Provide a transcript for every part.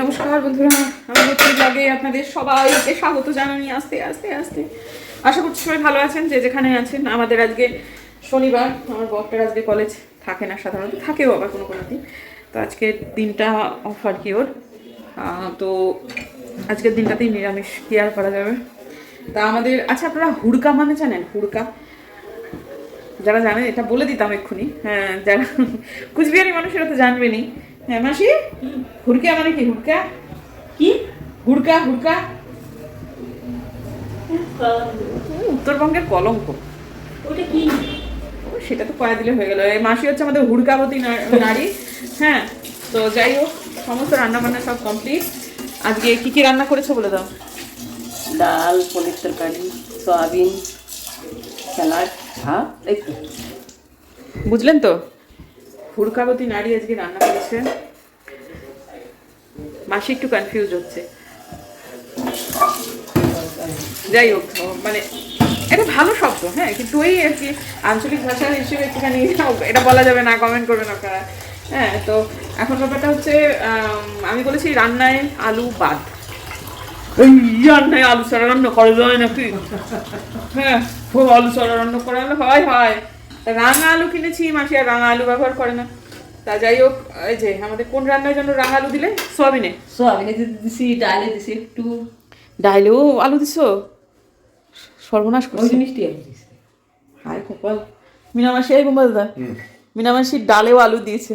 নমস্কার বন্ধুরা, আমার নতুন ব্লগে আপনাদের সবাইকে স্বাগত জানানি আস্তে আস্তে আস্তে। আশা করছি সবাই ভালো আছেন, যে যেখানে আছেন। আমাদের আজকে শনিবার, আমার বরটার আজকে কলেজ থাকে না সাধারণত, থাকেও আবার কোনো কোনো দিন তো আজকের দিনটা অফ আর কি ওর। তো আজকের দিনটাতেই নিরামিষ, কি আর করা যাবে? তা আমাদের আচ্ছা আপনারা হুড়কা মানে জানেন? হুড়কা। যারা জানেন এটা বলে দিতাম এক্ষুনি। হ্যাঁ যারা কুচবিহারি মানুষেরা তো জানবেনই। হ্যাঁ মাসি? হুড়কা মানে কি হুড়কা? কি? হুড়কা হুড়কা? উত্তরবঙ্গের কলঙ্ক। ওটা কি? সেটা তো কয়া দিলে হয়ে গেল। এই মাসি হচ্ছে আমাদের হুড়কাবতী নারী। হ্যাঁ তো যাই হোক সমস্ত রান্না বান্না সব কমপ্লিট আজকে কি কি রান্না করেছ বলে দাও? ডাল পনির তরকারি সয়াবিন স্যালাড ভাত। বুঝলেন তো? হুড়কাবতী নারী আজকে রান্না করেছে। মাসি একটু কনফিউজ হচ্ছে। যাই হোক মানে এটা ভালো শব্দ হ্যাঁ কিন্তু ওই আর কি আঞ্চলিক ভাষা হিসেবে একটুখানি এটা বলা যাবে না কমেন্ট করবেন আপনারা। হ্যাঁ তো এখন ব্যাপারটা হচ্ছে আম, বলেছি রান্নায় আলু বাদ। এই রান্নায় আলু ছাড়া রান্না করা যায় নাকি? হ্যাঁ ও আলু ছাড়া রান্না করা হয় হয়। রাঙা আলু কিনেছি মাসি আর রাঙা আলু ব্যবহার করে না। তা যাই হোক এই যে আমাদের কোন রান্নার জন্য রাঙা আলু দিলে? সোয়াবিনে। সয়াবিনে দিছি ডালে দিছি একটু। ডাইলেও আলু দিছো? সর্বনাশ ওই করছি জিনিসটি আমি দিছি। হাই কপাল। মিনামাসি এই বোম্বা দাদা। মিনামাসি ডালেও আলু দিয়েছে।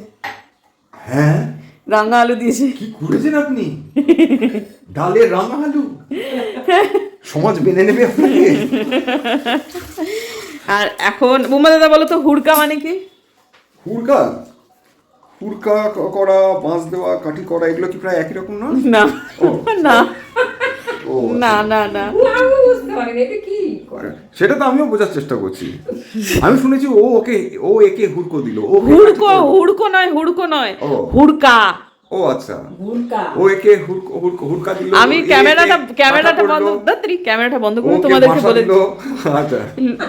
হ্যাঁ? রাঙা আলু দিয়েছে। কি করেছেন আপনি? ডালের রাঙা আলু? সমাজ মেনে নেবে আপনাকে? আর এখন বোম্বা দাদা বলো তো হুড়কা মানে কি? হুড়কা? হুড়কা ক- করা বাঁশ দেওয়া কাঠি করা এগুলো কি প্রায় একই রকম না না ও। না। ও না না না। না, এটা কি? সেটা তো আমিও বোঝার চেষ্টা করছি। আমি শুনেছি ও ওকে ও একে হুড়কো দিল ও হুড়কো হুড়কো নয় হুড়কো নয়। ও। হুড়কা। ও আচ্ছা। ও একে হুড়কো হুড়কো দিল আমি ক্যামেরাটা ক্যামেরাটা বন্ধ দাত্রি ক্যামেরাটা বন্ধ করে তোমাদেরকে বলে। আচ্ছা।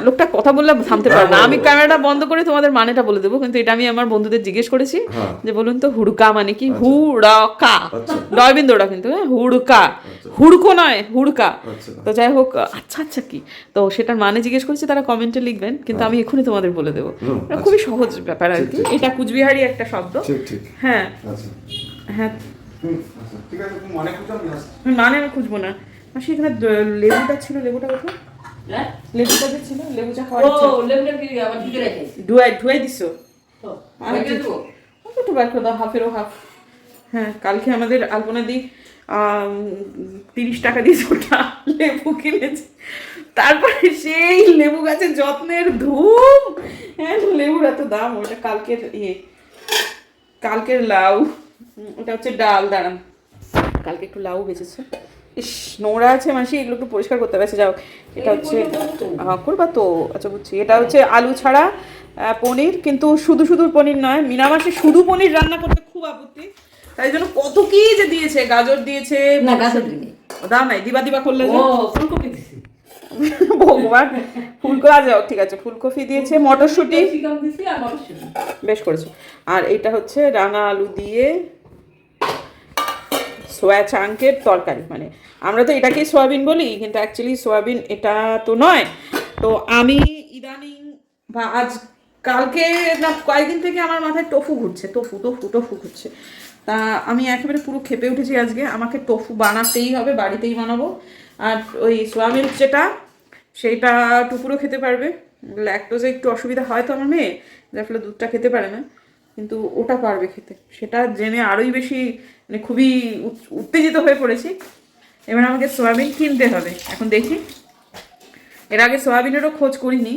লোকটা কথা বললে থামতে পারে না। হ্যাঁ, আমি ক্যামেরাটা বন্ধ করে তোমাদের মানেটা বলে দেবো। কিন্তু এটা আমি আমার বন্ধুদের জিজ্ঞেস করেছি হ্যাঁ। যে বলুন তো হুড়কা মানে কি? হুড়কা আচ্ছা। ডয়বিন্দোটা কিন্তু হ্যাঁ হুড়কা হুড়কো নয় হুড়কা আচ্ছা। তো যাই হোক আচ্ছা আচ্ছা কি? তো সেটার মানে জিজ্ঞেস করেছি তারা কমেন্টে লিখবেন কিন্তু আমি এখনই তোমাদের বলে দেবো। খুবই সহজ ব্যাপার আর কি। এটা কুচবিহারি একটা শব্দ। ঠিক ঠিক। হ্যাঁ। আচ্ছা। হ্যাঁ। মনে আমি খুঁজবো না। এখানে লেবুটা ছিল লেবুটা কোথায়? হ্যাঁ? লেবুটা যে ছিল লেবু চা ও লেবুটা কি আবার দিতে রেখে? ধুয়াই ধুয়াই দিছো? আমি রেখে দেবো? একটু বার করে দাও হাফেরও হাফ হ্যাঁ কালকে আমাদের আলপনা দি তিরিশ টাকা দিয়ে ওটা লেবু কিনেছে। তারপরে সেই লেবু গাছের যত্নের ধুম হ্যাঁ লেবুর এত দাম ওটা কালকের ইয়ে কালকের লাউ। ওটা হচ্ছে ডাল দাঁড়ান কালকে একটু লাউ বেঁচেছে। ইস নোংরা আছে মাসি এগুলো একটু পরিষ্কার করতে হবে। আচ্ছা, যাও এটা হচ্ছে করবা তো? আচ্ছা বুঝছি। এটা হচ্ছে আলু ছাড়া আহ, পনির কিন্তু শুধু শুধু পনির নয় মিনা মাসি শুধু পনির রান্না করতে খুব আপত্তি। তাই জন্য কত কি যে দিয়েছে গাজর দিয়েছে না গাছের দিনে ও, দাও নাই দিবা দিবা করলে ও ফুলকপি ভগবান ফুলকপি আজ ঠিক আছে ফুলকপি দিয়েছে মটরশুঁটি। বেশ করেছ। আর এটা হচ্ছে রাঙা আলু দিয়ে সোয়া চাঙ্কের তরকারি। মানে আমরা তো এটাকেই সয়াবিন বলি কিন্তু অ্যাকচুয়ালি সয়াবিন এটা তো নয়। তো আমি ইদানিং বা আজ কালকে না কয়েকদিন থেকে আমার মাথায় টফু ঘুরছে টফু টফু টফু ঘুরছে। তা আমি একেবারে পুরো খেপে উঠেছি আজকে আমাকে টফু বানাতেই হবে বাড়িতেই বানাবো। আর ওই সোয়াবিন যেটা সেইটা টুকুরও খেতে পারবে। ল্যাকটোজে একটু অসুবিধা হয় তো আমার মেয়ে যার ফলে দুধটা খেতে পারে না। কিন্তু ওটা পারবে খেতে। সেটা জেনে আরোই বেশি মানে খুবই উত্তেজিত হয়ে পড়েছি। এবার আমাকে সোয়াবিন কিনতে হবে। এখন দেখি। এর আগে সোয়াবিনেরও খোঁজ করিনি।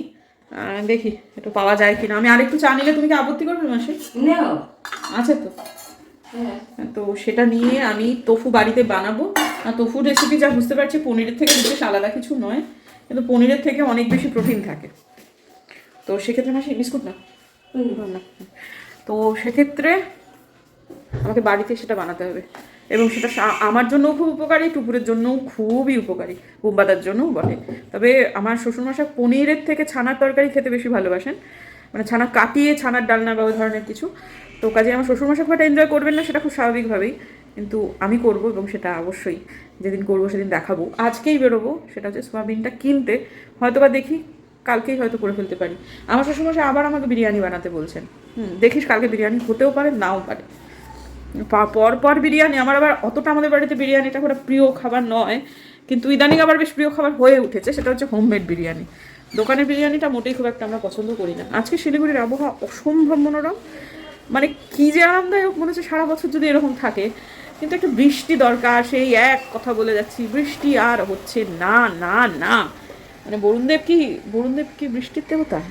দেখি একটু পাওয়া যায় কিনা। আমি আরেকটু চা নিলে তুমি কি আপত্তি করবে মাসে? আছে তো। তো সেটা নিয়ে আমি তোফু বাড়িতে বানাবো। আর তোফু রেসিপি যা বুঝতে পারছি পনিরের থেকে বিশেষ আলাদা কিছু নয় কিন্তু পনিরের থেকে অনেক বেশি প্রোটিন থাকে। তো সেক্ষেত্রে মাসি বিস্কুট না। তো সেক্ষেত্রে আমাকে বাড়িতে সেটা বানাতে হবে। এবং সেটা আমার জন্যও খুব উপকারী টুপুরের জন্যও খুবই উপকারী। বুম্বাদার জন্যও বটে। তবে আমার শ্বশুরমশাই পনিরের থেকে ছানার তরকারি খেতে বেশি ভালোবাসেন। মানে ছানা কাটিয়ে ছানার ডালনা বা ওই ধরনের কিছু। তো কাজে আমার শ্বশুরমশাই খুব একটা এনজয় করবেন না, সেটা খুব স্বাভাবিকভাবেই। কিন্তু আমি করব এবং সেটা অবশ্যই, যেদিন করব সেদিন দেখাবো। আজকেই বেরোবো, সেটা হচ্ছে সোয়াবিনটা কিনতে হয়তো বা দেখি, কালকেই হয়তো করে ফেলতে পারি। আমার শ্বশুরমশাই আবার আমাকে বিরিয়ানি বানাতে বলছেন। হুম, দেখিস কালকে বিরিয়ানি হতেও পারে, নাও পারে। পর পর বিরিয়ানি, আমার আবার অতটা আমাদের বাড়িতে বিরিয়ানিটা করে প্রিয় খাবার নয়, কিন্তু ইদানিং আবার বেশ প্রিয় খাবার হয়ে উঠেছে, সেটা হচ্ছে হোমমেড বিরিয়ানি। দোকানের বিরিয়ানিটা মোটেই খুব একটা আমরা পছন্দ করি না। আজকে শিলিগুড়ির আবহাওয়া অসম্ভব মনোরম। মানে কী যে আরামদায়ক মনে হচ্ছে সারা বছর যদি এরকম থাকে। কিন্তু একটা বৃষ্টি দরকার সেই এক কথা বলে যাচ্ছি বৃষ্টি আর হচ্ছে না না না। মানে বরুণদেব কি বরুণদেব কি বৃষ্টির দেবতা?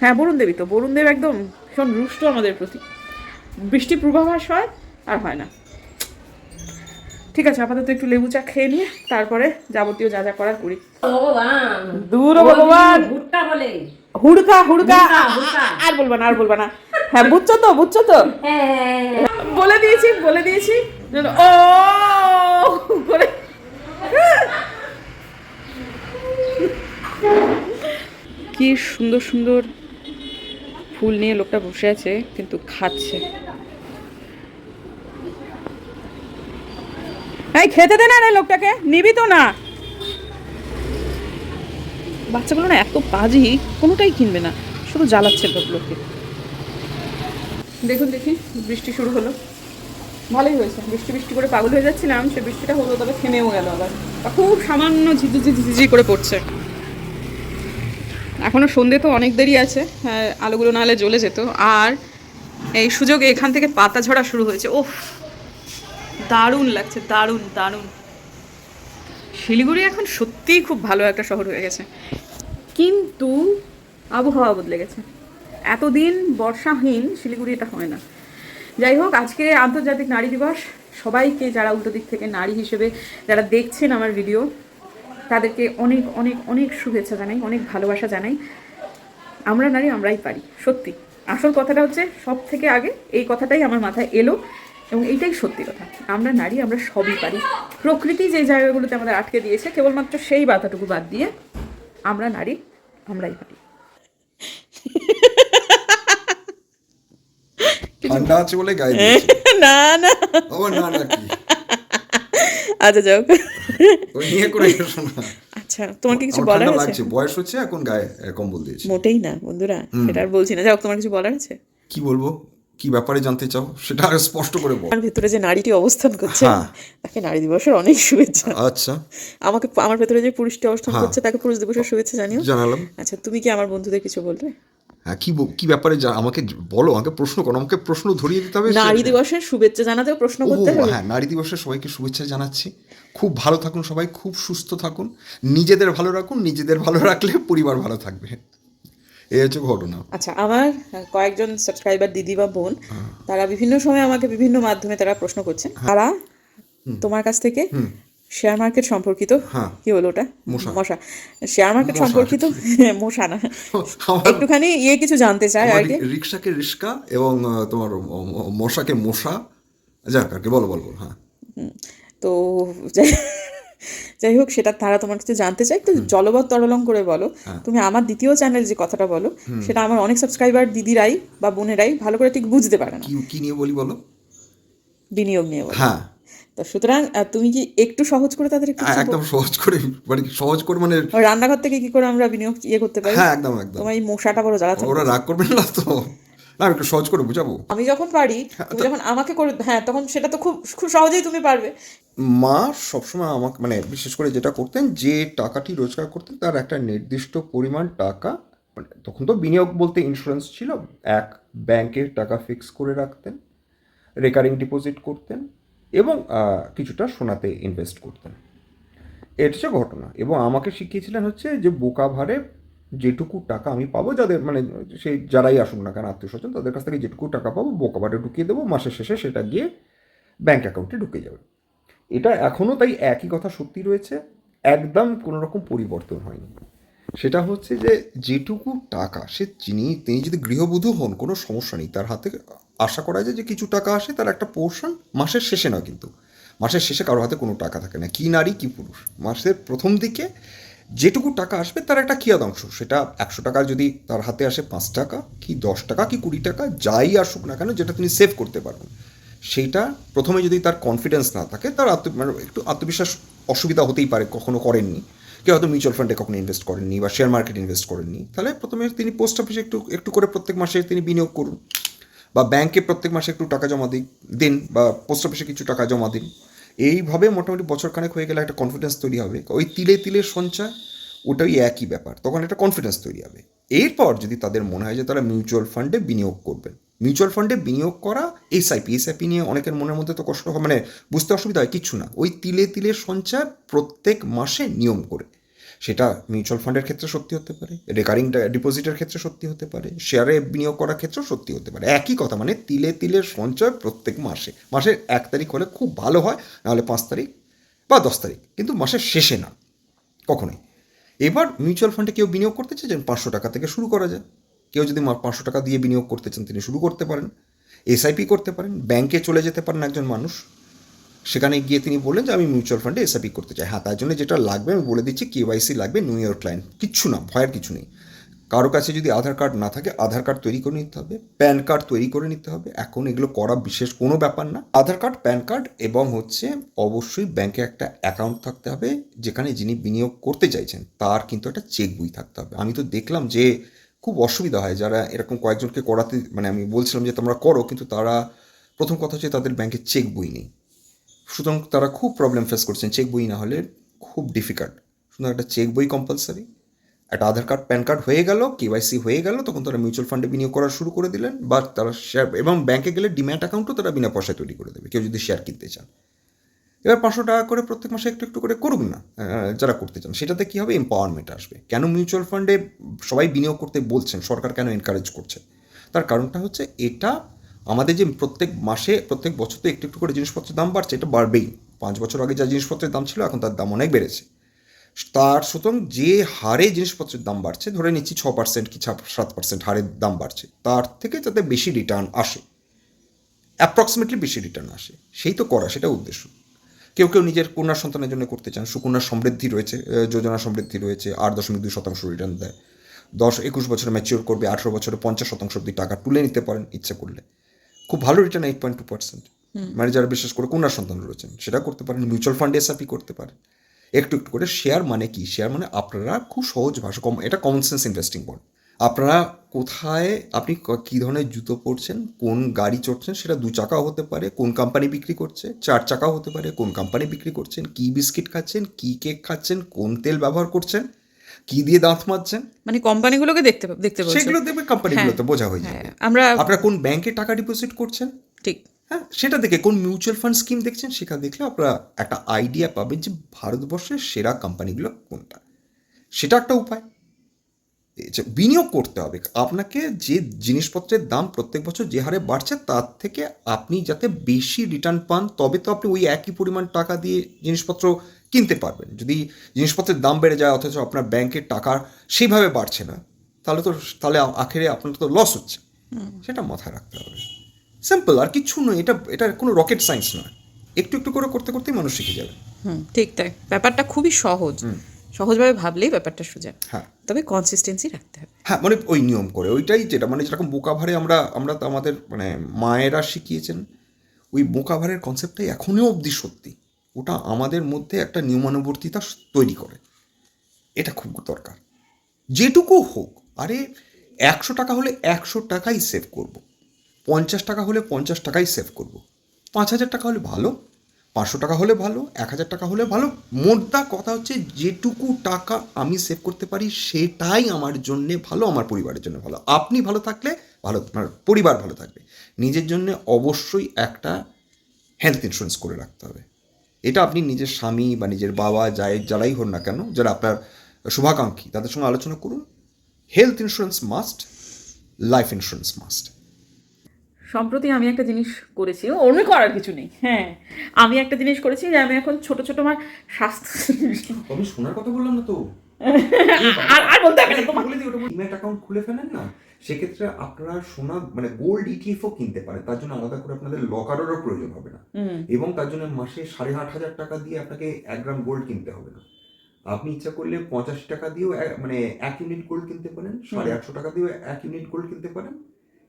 হ্যাঁ বরুণদেবই তো। বরুণদেব একদম ভীষণ রুষ্ট আমাদের প্রতি। বৃষ্টি পূর্বাভাস হয় আর হয় না। ঠিক আছে আপাতত একটু লেবু চা খেয়ে নিয়ে তারপরে যাবতীয় যা যা করার করি। ভগবান! দূর ভগবান! ভুট্টা বলে হুড়কা হুড়কা। আর বলব না আর বলব না। হ্যাঁ বুঝছ তো বুঝছ তো? হ্যাঁ বলে দিয়েছি বলে দিয়েছি। ও! করে কি সুন্দর সুন্দর ফুল নিয়ে লোকটা বসে আছে কিন্তু খাচ্ছে। এই খেতে দে না রে লোকটাকে নিবি তো না। বাচ্চাগুলো না এত বাজি, কোনোটাই কিনবে না। শুধু জ্বালাচ্ছে লোকগুলোকে দেখুন, দেখি, বৃষ্টি শুরু হলো। ভালোই হয়েছে। বৃষ্টি বৃষ্টি করে পাগল হয়ে যাচ্ছিলাম, সে বৃষ্টিটা হলো, তবে থেমেও গেল আবার। খুব সামান্য ঝিঝি ঝিঝি করে পড়ছে। এখনও সন্ধে তো অনেক দেরি আছে। হ্যাঁ আলোগুলো নাহলে জ্বলে যেত। আর এই সুযোগে এখান থেকে পাতা ঝরা শুরু হয়েছে। ওফ, দারুণ লাগছে, দারুণ দারুণ। শিলিগুড়ি এখন সত্যিই খুব ভালো একটা শহর হয়ে গেছে। কিন্তু আবহাওয়া বদলে গেছে। এতদিন বর্ষাহীন শিলিগুড়ি এটা হয় না। যাই হোক, আজকে আন্তর্জাতিক নারী দিবস। সবাইকে যারা উল্টো দিক থেকে নারী হিসেবে যারা দেখছেন আমার ভিডিও, তাদেরকে অনেক অনেক অনেক শুভেচ্ছা জানাই, অনেক ভালোবাসা জানাই। আমরা নারী, আমরাই পারি। সত্যি। আসল কথাটা হচ্ছে সব থেকে আগে এই কথাটাই আমার মাথায় এলো। এবং এইটাই সত্যি কথা। আমরা নারী আমরা সবই পারি। প্রকৃতি যে জায়গাগুলোতে আমাদের আটকে দিয়েছে কেবলমাত্র সেই বাধাটুকু বাদ দিয়ে আমরা নারী আমরাই পারি। ঠান্ডা আছে বলে গায়ে না না। ও না না কি? আচ্ছা যাও ওই নিয়ে করে আচ্ছা তোমার কি কিছু বলার আছে? লাগছে বয়স হচ্ছে এখন গায়ে কম্বল দিয়েছি। মোটেই না বন্ধুরা সেটা আর বলছি না। যাও তোমার কিছু বলার আছে? কি বলব? কি ব্যাপারে জানতে চাও সেটা আগে স্পষ্ট করে বল। আমার ভেতরে যে নারীটি অবস্থান করছে হ্যাঁ। তাকে নারী দিবসের অনেক শুভেচ্ছা। আচ্ছা। আমাকে আমার ভেতরে যে পুরুষটি অবস্থান হ্যাঁ। করছে তাকে পুরুষ দিবসের শুভেচ্ছা জানিও। জানালাম। আচ্ছা তুমি কি আমার বন্ধুদের কিছু বলবে? হ্যাঁ কি কি ব্যাপারে আমাকে বলো আমাকে প্রশ্ন করো আমাকে প্রশ্ন ধরিয়ে দিতে হবে নারী দিবসের শুভেচ্ছা জানাতেও প্রশ্ন করতে হবে? হ্যাঁ নারী দিবসে সবাইকে শুভেচ্ছা জানাচ্ছি। খুব ভালো থাকুন সবাই খুব সুস্থ থাকুন। নিজেদের ভালো রাখুন নিজেদের ভালো রাখলে পরিবার ভালো থাকবে। এই হচ্ছে ঘটনা। আচ্ছা আমার কয়েকজন সাবস্ক্রাইবার দিদি বা বোন হ্যাঁ। তারা বিভিন্ন সময় আমাকে বিভিন্ন মাধ্যমে তারা প্রশ্ন করছেন তারা তোমার কাছ থেকে শেয়ার মার্কেট সম্পর্কিত হ্যাঁ। কি হলো ওটা? মশা। Share market. সম্পর্কিত? মশা না। একটুখানি ইয়ে কিছু জানতে চাই আর কি। রিক্সাকে রিক্সা এবং তোমার মশাকে মশা। যাক আর কি বলো বলো বলো, হ্যাঁ। তো যাই হোক সেটা তারা তোমার কাছে জানতে চাই তো জলবৎ তরলং করে বলো। হ্যাঁ। তুমি আমার দ্বিতীয় চ্যানেল যে কথাটা বলো সেটা আমার অনেক সাবস্ক্রাইবার দিদিরাই বা বোনেরাই ভালো করে ঠিক বুঝতে পারে না। কি নিয়ে বলি বলো? বিনিয়োগ নিয়ে বলো। হ্যাঁ। তো সুতরাং তুমি কি একটু সহজ করে তাদের একটু একদম সহজ করে মানে সহজ করে মানে রান্নাঘর থেকে কি করে আমরা বিনিয়োগ ইয়ে করতে পারি? হ্যাঁ একদম একদম। তোমার এই মশাটা বড় জ্বালাতে ওরা রাগ করবেন না তো? না আমি একটু সহজ করে বুঝাবো? আমি যখন পারি তুমি যখন আমাকে করে হ্যাঁ তখন সেটা তো খুব খুব সহজেই তুমি পারবে। মা সবসময় আমাকে মানে বিশেষ করে যেটা করতেন যে টাকাটি রোজগার করতেন তার একটা নির্দিষ্ট পরিমাণ টাকা মানে তখন তো বিনিয়োগ বলতে ইন্স্যুরেন্স ছিল এক ব্যাংকের টাকা ফিক্স করে রাখতেন রেকারিং ডিপোজিট করতেন এবং কিছুটা সোনাতে ইনভেস্ট করতেন। এটা হচ্ছে ঘটনা। এবং আমাকে শিখিয়েছিলেন হচ্ছে যে বোকা ভারে যেটুকু টাকা আমি পাবো, যাদের মানে সেই যারাই আসুক না কেন, আত্মীয় স্বজন, তাদের কাছ থেকে যেটুকু টাকা পাবো, বোকা ভারে ঢুকিয়ে দেবো, মাসের শেষে সেটা গিয়ে ব্যাঙ্ক অ্যাকাউন্টে ঢুকে যাবে। এটা এখনও তাই একই কথা সত্যি রয়েছে, একদম কোনো রকম পরিবর্তন হয়নি। সেটা হচ্ছে যে যেটুকু টাকা সে যিনি, তিনি যদি গৃহবধূ হন, কোনো সমস্যা নেই। তার হাতে আশা করা যায় যে কিছু টাকা আসে, তার একটা পোর্শন মাসের শেষে নয় কিন্তু। মাসের শেষে কারও হাতে কোনো টাকা থাকে না। কি নারী, কি পুরুষ? মাসের প্রথম দিকে যেটুকু টাকা আসবে তার একটা কিয়াদাংশ সেটা একশো টাকা যদি তার হাতে আসে পাঁচ টাকা, কি দশ টাকা, কি কুড়ি টাকা, যাই আসুক না কেন, যেটা তিনি সেভ করতে পারবেন। সেইটা প্রথমে যদি তার কনফিডেন্স না থাকে, তার আত্ম মানে একটু আত্মবিশ্বাস অসুবিধা হতেই পারে, কখনো করেননি। কেউ হয়তো মিউচুয়াল ফান্ডে কখনো ইনভেস্ট করেননি বা শেয়ার মার্কেট ইনভেস্ট করেননি। তাহলে প্রথমে তিনি পোস্ট অফিসে একটু একটু করে প্রত্যেক মাসে তিনি বিনিয়োগ করুন। বা ব্যাংকে প্রত্যেক মাসে একটু টাকা জমা দিন দিন বা পোস্ট অফিসে কিছু টাকা জমা দিন। এইভাবে মোটামুটি বছর খানেক হয়ে গেলে একটা কনফিডেন্স তৈরি হবে। ওই তিলে তিলে সঞ্চয়, ওটাই একই ব্যাপার। তখন একটা কনফিডেন্স তৈরি হবে। এরপর যদি তাদের মনে হয় যে তারা মিউচুয়াল ফান্ডে বিনিয়োগ করবেন মিউচুয়াল ফান্ডে বিনিয়োগ করা এসআইপি এসআইপি নিয়ে অনেকের মনের মধ্যে তো কষ্ট মানে বুঝতে অসুবিধা হয় কিছু না। ওই তিলে তিলে সঞ্চয় প্রত্যেক মাসে নিয়ম করে। সেটা মিউচুয়াল ফান্ডের ক্ষেত্রে সত্যি হতে পারে রেকারিং ডিপোজিটের ক্ষেত্রে সত্যি হতে পারে শেয়ারে বিনিয়োগ করার ক্ষেত্রেও সত্যি হতে পারে। একই কথা মানে তিলে তিলে সঞ্চয় প্রত্যেক মাসে। মাসের এক তারিখ হলে খুব ভালো হয়, নাহলে পাঁচ তারিখ বা দশ তারিখ, কিন্তু মাসের শেষে না, কখনোই। এবার মিউচুয়াল ফান্ডে কেউ বিনিয়োগ করতে চাইছেন পাঁচশো টাকা থেকে শুরু করা যায়। কেউ যদি পাঁচশো টাকা দিয়ে বিনিয়োগ করতে চান, তিনি শুরু করতে পারেন। এসআইপি করতে পারেন ব্যাংকে চলে যেতে পারেন একজন মানুষ। সেখানে গিয়ে তিনি বললেন যে, আমি মিউচুয়াল ফান্ডে এসআইপি করতে চাই। হ্যাঁ তার জন্য যেটা লাগবে, আমি বলে দিচ্ছি কেওয়াইসি লাগবে নিউ ইয়ার ক্লায়েন্ট কিচ্ছু না, ভয়ের কিছু নেই। কারও কাছে যদি আধার কার্ড না থাকে, আধার কার্ড তৈরি করে নিতে হবে প্যান কার্ড তৈরি করে নিতে হবে। এখন এগুলো করা বিশেষ কোনো ব্যাপার না। আধার কার্ড প্যান কার্ড এবং হচ্ছে অবশ্যই ব্যাংকে একটা অ্যাকাউন্ট থাকতে হবে, যেখানে যিনি বিনিয়োগ করতে চাইছেন, তার কিন্তু একটা চেক বই থাকতে হবে। আমি তো দেখলাম যে, খুব অসুবিধা হয় যারা এরকম কয়েকজনকে করাতে মানে আমি বলছিলাম যে, তোমরা করো, কিন্তু তারা, প্রথম কথা হচ্ছে তাদের ব্যাংকে চেক বই নেই। সুতরাং তারা খুব প্রবলেম ফেস করছেন চেক বই না হলে খুব ডিফিকাল্ট সুতরাং একটা চেক বই কম্পালসারি একটা আধার কার্ড প্যান কার্ড হয়ে গেল কেওয়াইসি হয়ে গেল, তখন তারা মিউচুয়াল ফান্ডে বিনিয়োগ করা শুরু করে দিলেন, বা তারা শেয়ার এবং ব্যাংকে গেলে ডিম্যাট অ্যাকাউন্টও তারা বিনা পয়সায় তৈরি করে দেবে, কেউ যদি শেয়ার কিনতে চান। এবার পাঁচশো টাকা করে প্রত্যেক মাসে একটু একটু করে করুন না যারা করতে চান, সেটাতে কী হবে? এম্পাওয়ারমেন্ট আসবে। কেন মিউচুয়াল ফান্ডে সবাই বিনিয়োগ করতে বলছেন? সরকার কেন এনকারেজ করছে? তার কারণটা হচ্ছে এটা আমাদের যে প্রত্যেক মাসে, প্রত্যেক বছর তো একটু একটু করে জিনিসপত্রের দাম বাড়ছে, এটা বাড়বেই। পাঁচ বছর আগে যা জিনিসপত্রের দাম ছিল, এখন তার দাম অনেক বেড়েছে। তার, সুতরাং যে হারে জিনিসপত্রের দাম বাড়ছে, ধরে নিচ্ছি ছ পার্সেন্ট কি সাত পার্সেন্ট হারে দাম বাড়ছে, তার থেকে যাতে বেশি রিটার্ন আসে। অ্যাপ্রক্সিমেটলি বেশি রিটার্ন আসে। সেই তো করা সেটা উদ্দেশ্য। কেউ কেউ নিজের কন্যা সন্তানের জন্য করতে চান, সুকন্যা সমৃদ্ধি রয়েছে যোজনা সমৃদ্ধি রয়েছে, আট দশমিক দুই শতাংশ রিটার্ন দেয়। দশ, একুশ বছরে ম্যাচিওর করবে, আঠেরো বছরে পঞ্চাশ শতাংশ অব্দি টাকা তুলে নিতে পারেন ইচ্ছে করলে। খুব ভালো return eight point two percent মানে যারা বিশেষ করে কন্যা সন্তান রয়েছেন সেটা করতে পারেন মিউচুয়াল ফান্ডে এসআপি করতে পারেন। একটু একটু করে শেয়ার মানে কি? শেয়ার মানে আপনারা খুব সহজ ভাষা কম এটা কমন সেন্স ইনভেস্টিং বল। আপনারা কোথায় আপনি ক- কী ধরনের জুতো পরছেন কোন গাড়ি চড়ছেন সেটা দু চাকাও হতে পারে কোন কোম্পানি বিক্রি করছে চার চাকাও হতে পারে কোন কোম্পানি বিক্রি করছেন কী বিস্কিট খাচ্ছেন কী কেক খাচ্ছেন কোন তেল ব্যবহার করছেন কী দিয়ে দাঁত মাজছেন? মানে কোম্পানিগুলোকে দেখতে দেখতে বলছো। সেগুলো দেখবে কোম্পানিগুলোতে বোঝা হয়ে যাবে। হ্যাঁ আমরা আপনারা কোন ব্যাংকে টাকা ডিপোজিট করছেন? ঠিক। হ্যাঁ সেটা দেখে কোন মিউচুয়াল ফান্ড স্কিম দেখছেন? সেখানে দেখলে আপনারা একটা আইডিয়া পাবেন যে ভারতবর্ষের সেরা কোম্পানিগুলো কোনটা। সেটা একটা উপায়। বিনিয়োগ করতে হবে। আপনাকে যে জিনিসপত্রের দাম প্রত্যেক বছর যে হারে বাড়ছে তার থেকে আপনি যাতে বেশি রিটার্ন পান তবে তো আপনি ওই একই পরিমাণ টাকা দিয়ে জিনিসপত্র কিনতে পারবেন। যদি জিনিসপত্রের দাম বেড়ে যায় অথচ আপনার ব্যাংকের টাকা সেইভাবে বাড়ছে না তাহলে তো তাহলে আখেরে আপনার তো লস হচ্ছে। সেটা মাথায় রাখতে হবে। সিম্পল আর কিচ্ছু নয় এটা এটা কোনো রকেট সায়েন্স নয়। একটু একটু করে করতে করতেই মানুষ শিখে যাবে। হুম ঠিক তাই। ব্যাপারটা খুবই সহজ। সহজভাবে ভাবলেই ব্যাপারটা সোজা। হ্যাঁ। তবে কনসিস্টেন্সি রাখতে হবে। হ্যাঁ মানে ওই নিয়ম করে ওইটাই যেটা মানে যেরকম বোকাভারে আমরা আমরা তো আমাদের মানে মায়েরা শিখিয়েছেন ওই বোকাভারের কনসেপ্টটাই এখনও অবধি সত্যি। ওটা আমাদের মধ্যে একটা নিয়মানুবর্তিতা তৈরি করে। এটা খুব দরকার। যেটুকু হোক, আরে একশো টাকা হলে একশো টাকাই সেভ করব। পঞ্চাশ টাকা হলে পঞ্চাশ টাকাই সেভ করব। পাঁচ হাজার টাকা হলে ভালো, পাঁচশো টাকা হলে ভালো, এক হাজার টাকা হলে ভালো। মোদ্দা কথা হচ্ছে যেটুকু টাকা আমি সেভ করতে পারি সেটাই আমার জন্যে ভালো, আমার পরিবারের জন্য ভালো। আপনি ভালো থাকলে ভালো, আপনার পরিবার ভালো থাকবে। নিজের জন্য অবশ্যই একটা হেলথ ইন্স্যুরেন্স করে রাখতে হবে। এটা আপনি নিজের স্বামী বা নিজের বাবা যাই যারাই হন না কেন যারা আপনার শুভাকাঙ্ক্ষী তাদের সঙ্গে আলোচনা করুন। Health insurance must life insurance must সম্প্রতি আমি একটা জিনিস করেছি অন্য করার কিছু নেই হ্যাঁ। আমি একটা জিনিস করেছি যে আমি এখন ছোট ছোট আমার স্বাস্থ্য শোনার কথা বললাম না তো? আর আর বলতে হবে না তোমার বলে দিই ওটা ডিম্যাট অ্যাকাউন্ট খুলে ফেলেন না? সেক্ষেত্রে আপনারা সোনা মানে গোল্ড ইটিএফও কিনতে পারেন। তার জন্য আলাদা করে আপনাদের লকারেরও প্রয়োজন হবে না। এবং তার জন্য মাসে সাড়ে আট হাজার টাকা দিয়ে আপনাকে এক গ্রাম গোল্ড কিনতে হবে না। আপনি ইচ্ছা করলে পঁচাশি টাকা দিয়েও মানে এক ইউনিট গোল্ড কিনতে পারেন সাড়ে আটশো টাকা দিয়েও এক ইউনিট গোল্ড কিনতে পারেন।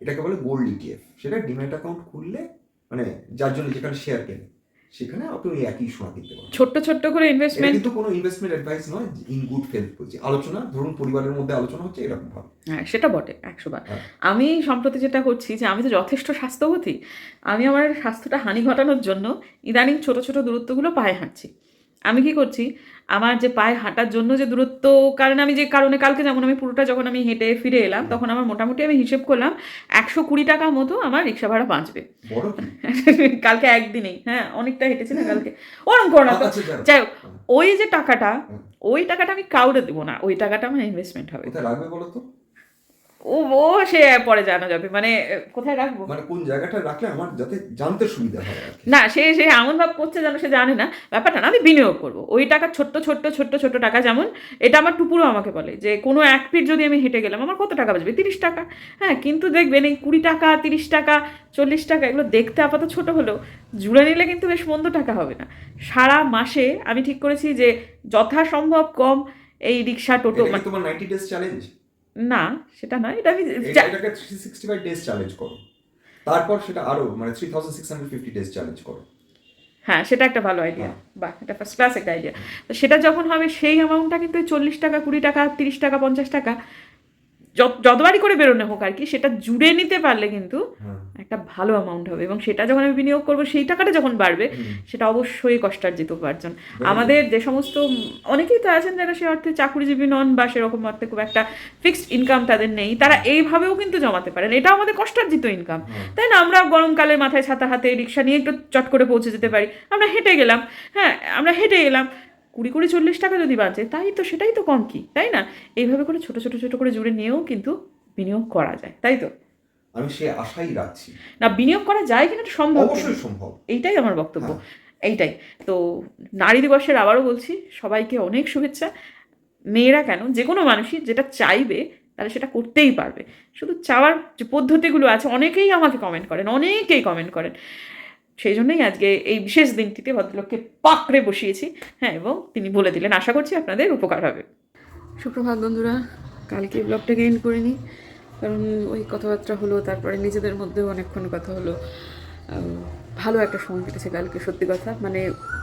এটাকে বলে গোল্ড ইটিএফ সেটা ডিম্যাট অ্যাকাউন্ট খুললে মানে যার জন্য যেখানে শেয়ার কেন। সেখানে আপনি ওই একই সোনা কিনতে পারেন ছোট্ট ছোট্ট করে ইনভেস্টমেন্ট কিন্তু কোনো ইনভেস্টমেন্ট অ্যাডভাইস নয় ইন গুড বলছি। আলোচনা ধরুন পরিবারের মধ্যে আলোচনা হচ্ছে এরকম ভাবে। হ্যাঁ সেটা বটে একশো বার। হ্যাঁ। আমি সম্প্রতি যেটা করছি যে আমি তো যথেষ্ট স্বাস্থ্যবতী। আমি আমার স্বাস্থ্যটা হানি ঘটানোর জন্য ইদানিং ছোট ছোট দূরত্বগুলো পায়ে হাঁটছি। আমি কি করছি? আমার যে পায়ে হাঁটার জন্য যে দূরত্ব কারণ আমি যে কারণে কালকে যেমন আমি পুরোটা যখন আমি হেঁটে ফিরে এলাম তখন আমার মোটামুটি আমি হিসেব করলাম একশো কুড়ি টাকা মতো আমার রিক্সা ভাড়া বাঁচবে। কালকে একদিনেই হ্যাঁ অনেকটা হেঁটেছি না কালকে। ওরম করো না তো। আচ্ছা, যাই হোক ওই যে টাকাটা ওই টাকাটা আমি কাউরে দেবো না ওই টাকাটা আমার ইনভেস্টমেন্ট হবে কোথায় রাখবে বলো তো ও ও সে পরে জানা যাবে। মানে কোথায় রাখব? মানে কোন জায়গাটা রাখলে আমার যাতে জানতে সুবিধা হয় না সে সে এমন ভাব করছে যেন সে জানে না। ব্যাপারটা না আমি বিনিয়োগ করব। ওই টাকা ছোট্ট ছোট্ট ছোট্ট ছোট্ট টাকা যেমন এটা আমার টুপুরও আমাকে বলে যে কোনো এক ফিট যদি আমি হেঁটে গেলাম আমার কত টাকা বাঁচবে? তিরিশ টাকা। হ্যাঁ কিন্তু দেখবেন এই কুড়ি টাকা তিরিশ টাকা চল্লিশ টাকা এগুলো দেখতে আপাতত ছোট হলেও জুড়ে নিলে কিন্তু বেশ মন্দ টাকা হবে না। সারা মাসে আমি ঠিক করেছি যে যথাসম্ভব কম এই রিক্সা টোটো এটা তোমার 90 ডেজ চ্যালেঞ্জ না সেটা না এটা আমি এটাকে 365 ডেজ চ্যালেঞ্জ করো। তারপর সেটা আরও মানে 3650 ডেজ চ্যালেঞ্জ করো। হ্যাঁ সেটা একটা ভালো আইডিয়া বাহ এটা ফার্স্ট ক্লাস একটা আইডিয়া তো সেটা যখন হবে সেই অ্যামাউন্টটা কিন্তু চল্লিশ টাকা কুড়ি টাকা তিরিশ টাকা পঞ্চাশ টাকা যত- যতবারই করে বেরোনো হোক আর কি সেটা জুড়ে নিতে পারলে কিন্তু হ্যাঁ। একটা ভালো অ্যামাউন্ট হবে এবং সেটা যখন আমি বিনিয়োগ করব সেই টাকাটা যখন বাড়বে সেটা অবশ্যই কষ্টার্জিত উপার্জন আমাদের যে সমস্ত অনেকেই তো আছেন যারা সে অর্থে চাকরিজীবী নন বা সেরকম অর্থে খুব একটা ফিক্সড ইনকাম তাদের নেই তারা এইভাবেও কিন্তু জমাতে পারেন। এটা আমাদের কষ্টার্জিত ইনকাম। তাই না? আমরা গরমকালে মাথায় ছাতা হাতে রিক্সা নিয়ে একটু চট করে পৌঁছে যেতে পারি। আমরা হেঁটে গেলাম হ্যাঁ আমরা হেঁটে এলাম। কুড়ি কুড়ি চল্লিশ টাকা যদি বাঁচে তাই তো সেটাই তো কম কি তাই না? এইভাবে করে ছোট ছোট ছোট করে জুড়ে নিয়েও কিন্তু বিনিয়োগ করা যায় তাই তো? আমি সে আশাই রাখছি। না বিনিয়োগ করা যায় কিনা সম্ভব? অবশ্যই সম্ভব। এইটাই আমার বক্তব্য। হ্যাঁ। এইটাই। তো নারী দিবসের আবারও বলছি সবাইকে অনেক শুভেচ্ছা। মেয়েরা কেন? যে কোনো মানুষই যেটা চাইবে তাহলে সেটা করতেই পারবে। শুধু চাওয়ার যে পদ্ধতিগুলো আছে অনেকেই আমাকে কমেন্ট করেন অনেকেই কমেন্ট করেন। সেই জন্যই আজকে এই বিশেষ দিনটিতে ভদ্রলোককে পাকড়ে বসিয়েছি। হ্যাঁ এবং তিনি বলে দিলেন আশা করছি আপনাদের উপকার হবে। সুপ্রভাত বন্ধুরা কালকে ব্লগটাকে এন্ড করে নিই। কারণ ওই কথাবার্তা হলো, তারপরে নিজেদের মধ্যেও অনেকক্ষণ কথা হলো। ভালো একটা সময় কেটেছে কালকে, সত্যি কথা। মানে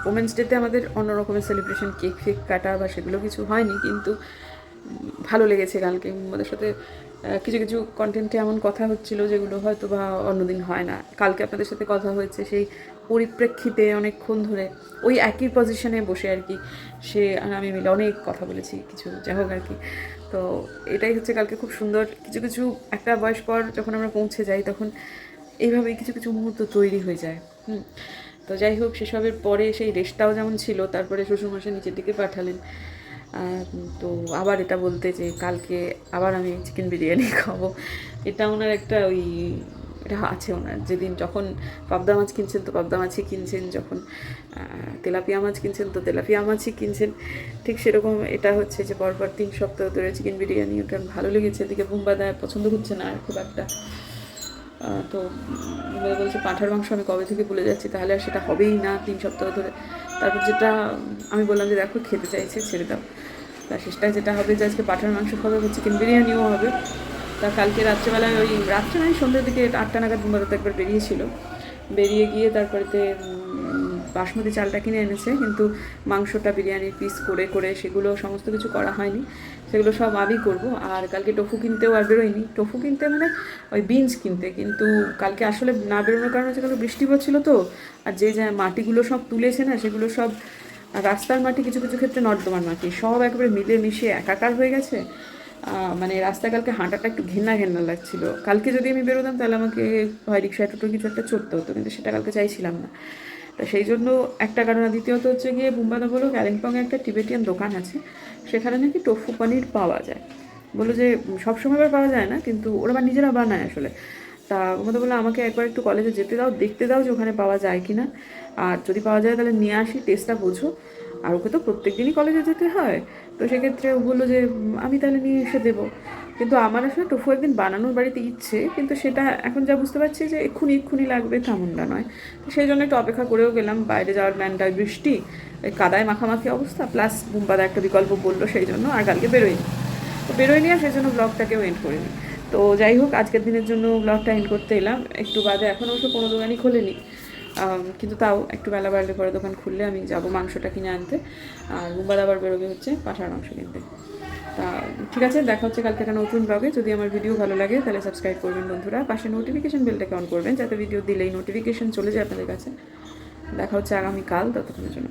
ওমেন্স ডেতে আমাদের অন্য রকমের সেলিব্রেশন কেক ফেক কাটা বা সেগুলো কিছু হয়নি, কিন্তু ভালো লেগেছে কালকে। আমাদের সাথে কিছু কিছু কন্টেন্টে এমন কথা হচ্ছিল যেগুলো হয়তো বা অন্যদিন হয় না। কালকে আপনাদের সাথে কথা হয়েছে, সেই পরিপ্রেক্ষিতে অনেকক্ষণ ধরে ওই একই পজিশনে বসে আর কি। সে আর আমি মিলে অনেক কথা বলেছি, কিছু যাই হোক আর কি। তো এটাই হচ্ছে কালকে খুব সুন্দর। কিছু কিছু একটা বয়স পর যখন আমরা পৌঁছে যাই তখন এইভাবেই কিছু কিছু মুহূর্ত তৈরি হয়ে যায়। হুম। তো যাই হোক, সেসবের পরে সেই রেস্টটাও যেমন ছিল, তারপরে শ্বশুরমশাই নিচের দিকে পাঠালেন। তো আবার এটা বলতে যে কালকে আবার আমি চিকেন বিরিয়ানি খাব। এটা ওনার একটা ওই এটা আছে ওনার। যেদিন যখন পাবদা মাছ কিনছেন, তো পাবদা মাছই কিনছেন। যখন তেলাপিয়া মাছ কিনছেন, তো তেলাপিয়া মাছই কিনছেন। ঠিক সেরকম এটা হচ্ছে যে পরপর তিন সপ্তাহ ধরে চিকেন বিরিয়ানি, ওটা ভালো লেগেছে। এদিকে বুম্বাদা পছন্দ হচ্ছে না আর খুব একটা। তো এবারে বলছে, পাঁঠার মাংস আমি কবে থেকে ভুলে যাচ্ছি? তাহলে আর সেটা হবেই না তিন সপ্তাহ ধরে। তারপর যেটা আমি বললাম যে, দেখো, খেতে চাইছে, ছেড়ে দাও। তা শেষটায় যেটা হবে যে, আজকে পাঁঠার মাংস খাবে চিকেন বিরিয়ানিও হবে। তা কালকে রাত্রেবেলায় ওই রাত্রে নয়, সন্ধ্যের দিকে আটটা নাগাদ বুম্বাদা তো একবার বেরিয়েছিল। বেরিয়ে গিয়ে তারপরেতে বাসমতি চালটা কিনে এনেছে, কিন্তু মাংসটা বিরিয়ানির পিস করে করে সেগুলো সমস্ত কিছু করা হয়নি। সেগুলো সব আমি করব। আর কালকে টোফু কিনতেও আর বেরোয়নি। টোফু কিনতে মানে ওই বিনস কিনতে, কিন্তু কালকে আসলে না বেরোনোর কারণ হচ্ছে কালকে বৃষ্টি পড়ছিল তো, আর যে যে মাটিগুলো সব তুলেছে না, সেগুলো সব রাস্তার মাটি কিছু কিছু ক্ষেত্রে নর্দমার মাটি, সব একবারে মিলে মিশে একাকার হয়ে গেছে। মানে রাস্তায় কালকে হাঁটাটা একটু ঘেন্না ঘেন্না লাগছিল। কালকে যদি আমি বেরোতাম, তাহলে আমাকে হয় রিক্সায় টোটো কিছু একটা চড়তে হতো, কিন্তু সেটা কালকে চাইছিলাম না। তা সেই জন্য একটা কারণ দ্বিতীয়ত হচ্ছে গিয়ে বুম্বাদা বলো কালিম্পংয়ে একটা টিবেটিয়ান দোকান আছে, সেখানে নাকি টোফু পনির পাওয়া যায়। বলল যে সবসময় আবার পাওয়া যায় না, কিন্তু ওরা আবার নিজেরা বানায় আসলে। তা বুম্বাদা বলল, আমাকে একবার একটু কলেজে যেতে দাও, দেখতে দাও যে ওখানে পাওয়া যায় কি না আর যদি পাওয়া যায় তাহলে নিয়ে আসি টেস্টটা বোঝো। আর ওকে তো প্রত্যেক দিনই কলেজে যেতে হয়। তো সেক্ষেত্রে ও বলল যে আমি তাহলে নিয়ে এসে দেবো। কিন্তু আমার আসলে টোফু একদিন বানানোর বাড়িতে ইচ্ছে, কিন্তু সেটা এখন যা বুঝতে পারছি যে এক্ষুনি এক্ষুনি লাগবে তেমনটা নয়। তো সেই জন্য একটু অপেক্ষা করেও গেলাম, বাইরে যাওয়ার প্ল্যানটা, বৃষ্টি কাদায় মাখামাখি অবস্থা প্লাস বুম্বাদা একটা বিকল্প বলল সেই জন্য, আর কালকে বেরোয়নি। তো বেরোয়নি আর সেই জন্য ব্লগটাকেও এন্ড করিনি। তো যাই হোক, আজকের দিনের জন্য ব্লগটা এন্ড করতে এলাম। একটু বাদে এখন অবশ্য কোনো দোকানই খোলেনি। কিন্তু তাও একটু বেলা বাড়লে পরে দোকান খুললে আমি যাব মাংসটা কিনে আনতে। আর মুম্বাদ আবার বেরোবে হচ্ছে পাঠার মাংস কিনতে। তা ঠিক আছে, দেখা হচ্ছে কালকে একটা নতুন ব্লগে যদি আমার ভিডিও ভালো লাগে, তাহলে সাবস্ক্রাইব করবেন বন্ধুরা। পাশে নোটিফিকেশান বেলটাকে অন করবেন, যাতে ভিডিও দিলেই নোটিফিকেশন চলে যায় আপনাদের কাছে। দেখা হচ্ছে আগামীকাল, ততক্ষণের জন্য